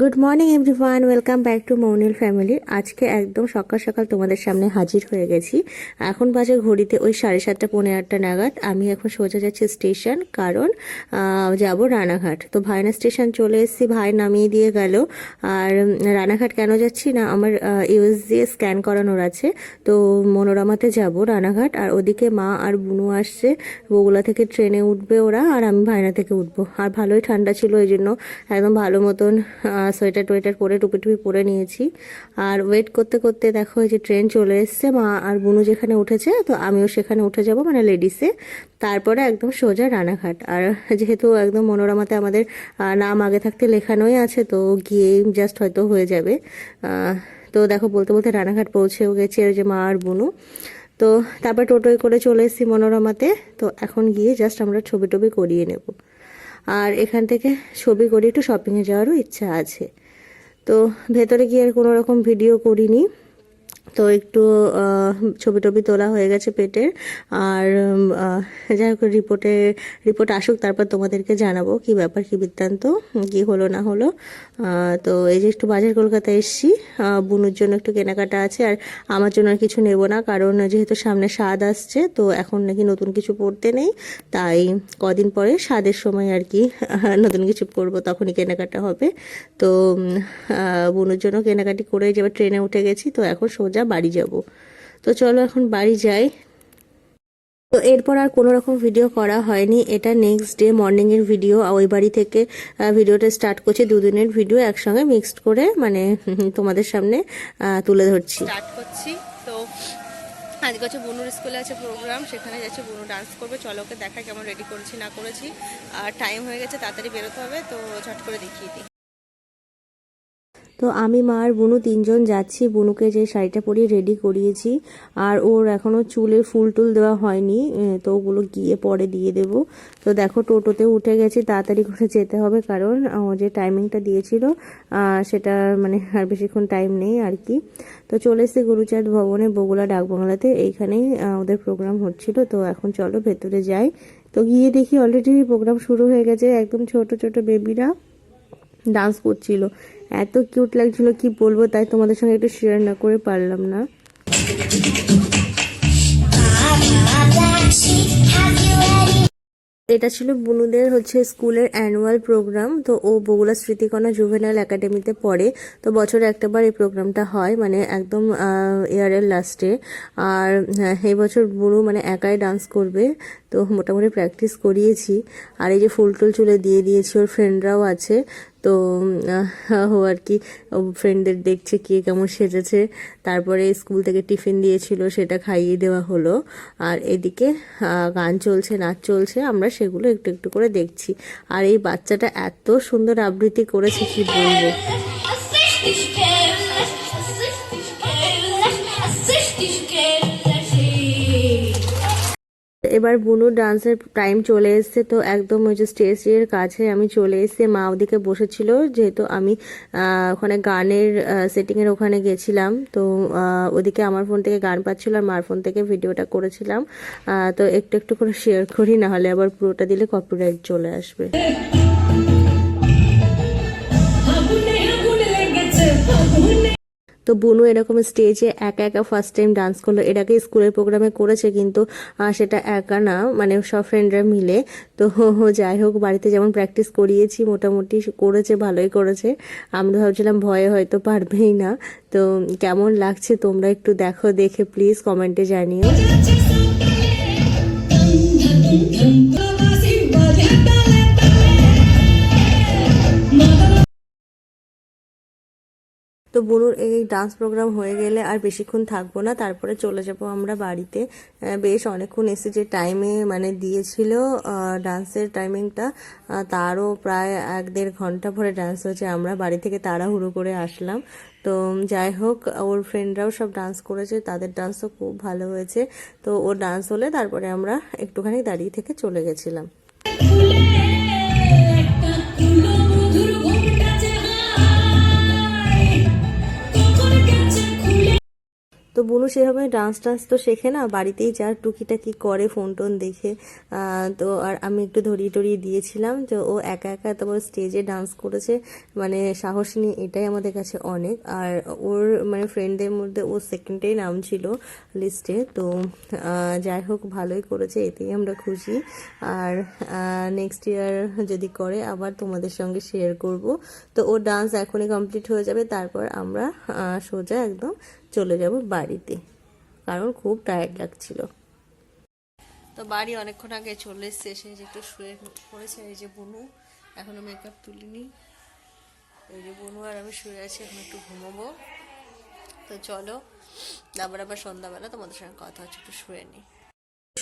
Good morning everyone welcome back to Mounil family আজকে একদম সকাল সকাল তোমাদের সামনে হাজির হয়ে গেছি। এখন বাজে ঘড়িতে ওই সাড়ে সাতটা পনেরো আটটা নাগাদ। আমি এখন সোজা যাচ্ছি স্টেশন, কারণ যাব রানাঘাট। তো ভাইনা স্টেশন চলে এসেছি। ভাই নামিয়ে দিয়ে গেল। আর, রানাঘাট কেন যাচ্ছি না? আমার ইউএস দিয়ে স্ক্যান করানোর আছে। তো মনোরমাতে যাব রানাঘাট। আর ওদিকে মা আর বুনু আসছে। বগুলা থেকে ট্রেনে উঠবে ওরা। আর আমি ভাইনা থেকে উঠবো। আর ভালোই ঠান্ডা ছিল, ওই জন্য একদম ভালো মতন সোয়েটার টোয়েটার পরে টুপি টুপি পরে নিয়েছি। আর ওয়েট করতে করতে দেখো যে ট্রেন চলে এসছে, মা আর বুনু যেখানে উঠেছে, তো আমিও সেখানে উঠে যাব মানে লেডিসে তারপরে একদম সোজা রানাঘাট। আর যেহেতু একদম মনোরমাতে আমাদের নাম আগে থাকতে লেখানোই আছে, তো গিয়ে জাস্ট হয়তো হয়ে যাবে। তো দেখো বলতে বলতে রানাঘাট পৌঁছেও গেছে যে মা আর বুনু। তো তারপর টোটোয় করে চলে এসেছি মনোরমাতে, তো এখন গিয়ে জাস্ট আমরা ছবি টবি করিয়ে নেব। আর এখান থেকে ছবি করে, একটু শপিংয়ে যাওয়ারও ইচ্ছা আছে। তো ভেতরে গিয়ে আর কোনো রকম ভিডিও করিনি। তো একটু ছবি টবি তোলা হয়ে গেছে পেটের। আর যাই হোক, রিপোর্টে, রিপোর্ট আসুক, তারপর তোমাদেরকে জানাব কি ব্যাপার, কি বৃত্তান্ত, কি হলো, না হলো। তো এই যে একটু বাজার কলকাতা এসছি বুনুর জন্য একটু কেনাকাটা আছে, আর আমার জন্য আর কিছু নেব না, কারণ যেহেতু সামনে স্বাদ আসছে, তো এখন নাকি নতুন কিছু পড়তে নেই। তাই কদিন পরে স্বাদের সময় আর কি, নতুন কিছু পরবো, তখনই কেনাকাটা হবে। তো বুনুর জন্য কেনাকাটি করে যে ট্রেনে উঠে গেছি, তো এখন সোজা বাড়ি যাব। তো চলো এখন বাড়ি যাই। তো এরপর আর কোনো রকম ভিডিও করা হয়নি। এটা নেক্সট ডে মর্নিংয়ের ভিডিও ওই বাড়ি থেকে ভিডিওটা স্টার্ট করছি দুদিনের ভিডিও একসঙ্গে মিক্সড করে মানে তোমাদের সামনে তুলে ধরছি। স্টার্ট করছি। তো আজকে হচ্ছে বনুর স্কুলে আছে প্রোগ্রাম সেখানে যাচ্ছে, বুনু ডান্স করবে। চলো ওকে দেখা কেমন রেডি করেছি, না করেছি। আর টাইম হয়ে গেছে, তাড়াতাড়ি বেরোতে হবে। তো ঝট করে দেখিয়ে দিই। তো আমি, মা আর বুনু তিনজন যাচ্ছি। বুনুকে যে শাড়িটা পরিয়ে রেডি করিয়েছি। আর ওর এখনও চুলের ফুল টুল দেওয়া হয়নি। তো ওগুলো গিয়ে পরে দিয়ে দেব। তো দেখো, টোটোতে উঠে গেছি। তাড়াতাড়ি করে যেতে হবে, কারণ ও যে টাইমিংটা দিয়েছিল সেটা মানে আর বেশিক্ষণ টাইম নেই আর কি। তো চলে এসেছি গুরুচাঁদ ভবনে বগুলা ডাকবাংলাতে। এইখানেই ওদের প্রোগ্রাম হচ্ছিল। তো এখন চলো ভেতরে যাই। তো গিয়ে দেখি অলরেডি প্রোগ্রাম শুরু হয়ে গেছে। একদম ছোট ছোট বেবিরা ডান্স করছিল। এত কিউট লাগছিল কি বলব? তাই তোমাদের সঙ্গে একটু শেয়ার না করে পারলাম না। এটা ছিল বুনুদের হচ্ছে স্কুলের অ্যানুয়াল প্রোগ্রাম তো ও বগুড়া স্মৃতিকণা জুভেনাইল একাডেমিতে পড়ে। তো বছরে একটাবার এই প্রোগ্রামটা হয় মানে একদম ইয়ারের লাস্টে আর হ্যাঁ, এই বছর বুনু মানে একাই ডান্স করবে তো মোটামুটি প্র্যাকটিস করিয়েছি। আর এই যে ফুল টুল চুলে দিয়ে দিয়েছি ওর ফ্রেন্ডরাও আছে। তো ও আর কি ফ্রেন্ডদের দেখছে কে কেমন সেজেছে। তারপরে স্কুল থেকে টিফিন দিয়েছিল, সেটা খাইয়ে দেওয়া হলো। আর এদিকে গান চলছে, নাচ চলছে, আমরা সেগুলো একটু একটু করে দেখছি। আর এই বাচ্চাটা এত সুন্দর আবৃত্তি করেছে, কি বলব? এবার বুনু ডান্সের টাইম চলে এসছে, তো একদম ওই যে স্টেজের কাছে আমি চলে এসে মা ওদিকে বসেছিল, যেহেতু আমি ওখানে গানের সেটিংয়ের ওখানে গেছিলাম, তো ওদিকে আমার ফোন থেকে গান পাচ্ছিল আর মার ফোন থেকে ভিডিওটা করেছিলাম তো একটু একটু করে শেয়ার করি, নাহলে আবার পুরোটা দিলে কপিরাইট চলে আসবে। তো বুনু এরকম স্টেজে একা একা ফার্স্ট টাইম ডান্স করল আগে স্কুলের প্রোগ্রামে করেছে কিন্তু সেটা একা না মানে সব ফ্রেন্ডরা মিলে তো যাই হোক বাড়িতে যেমন প্র্যাকটিস করিয়েছি মোটামুটি করেছে ভালোই করেছে আমরা ভাবছিলাম ভয়ে হয়তো পারবেই না তো কেমন লাগছে তোমরা একটু দেখো দেখে প্লিজ কমেন্টে জানিও তো বুনুর এই ডান্স প্রোগ্রাম হয়ে গেলে আর বেশিক্ষণ থাকব না, তারপরে চলে যাব আমরা বাড়িতে। বেশ অনেকক্ষণ এসে যে টাইমে মানে দিয়েছিল ডান্সের টাইমিংটা তারও প্রায় এক দেড় ঘণ্টা ভরে ডান্স হয়েছে, আমরা বাড়ি থেকে তাড়াহুড়ো করে আসলাম। তো যাই হোক, ওর ফ্রেন্ডরাও সব ডান্স করেছে, তাদের ডান্সও খুব ভালো হয়েছে। তো ওর ডান্স হলে তারপরে আমরা একটুখানি দাঁড়িয়ে থেকে চলে গেছিলাম। তো বুনু সেভাবে ডান্স টান্স তো শেখে না, বাড়িতেই যা টুকিটাকি করে ফোন টোন দেখে। তো আর আমি একটু ধরিয়ে টরিয়ে দিয়েছিলাম তো ও একা একা তারপর স্টেজে ডান্স করেছে মানে সাহস নিয়ে এটাই আমাদের কাছে অনেক। আর ওর মানে ফ্রেন্ডদের মধ্যে ও সেকেন্ডেই নাম ছিল লিস্টে তো যাই হোক ভালোই করেছে, এতেই আমরা খুশি। আর নেক্সট ইয়ার যদি করে আবার তোমাদের সঙ্গে শেয়ার করব। তো ও ডান্স এখনই কমপ্লিট হয়ে যাবে, তারপর আমরা সোজা একদম চলে যাব বাড়িতে। কারণ খুব টায়ার্ড লাগছিল। তো বাড়ি অনেকক্ষণ আগে চলে এসছে এসে একটু শুয়ে পড়েছে, এই যে বনু। এখনও মেকআপ তুলিনি। এই যে বনু আর আমি শুয়ে আছি, এখন একটু ঘুমাবো। তো চলো, আবার আবার সন্ধ্যাবেলা তোমাদের সঙ্গে কথা হচ্ছে, একটু শুয়ে নিই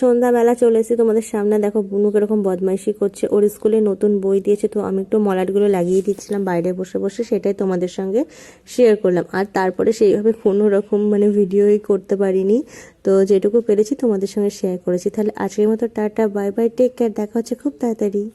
সন্ধ্যাবেলা চলে এসেছি তোমাদের সামনে। দেখো, বুনু কীরকম বদমাইশি করছে। ওর স্কুলে নতুন বই দিয়েছে, তো আমি একটু মলাটগুলো লাগিয়ে দিচ্ছিলাম, বাইরে বসে বসে সেটাই তোমাদের সঙ্গে শেয়ার করলাম। আর তারপরে সেইভাবে কোনো রকম মানে ভিডিওই করতে পারিনি। তো যেটুকু পেরেছি তোমাদের সঙ্গে শেয়ার করেছি। তাহলে আজকের মতো tata bye bye take care দেখা হচ্ছে খুব তাড়াতাড়ি।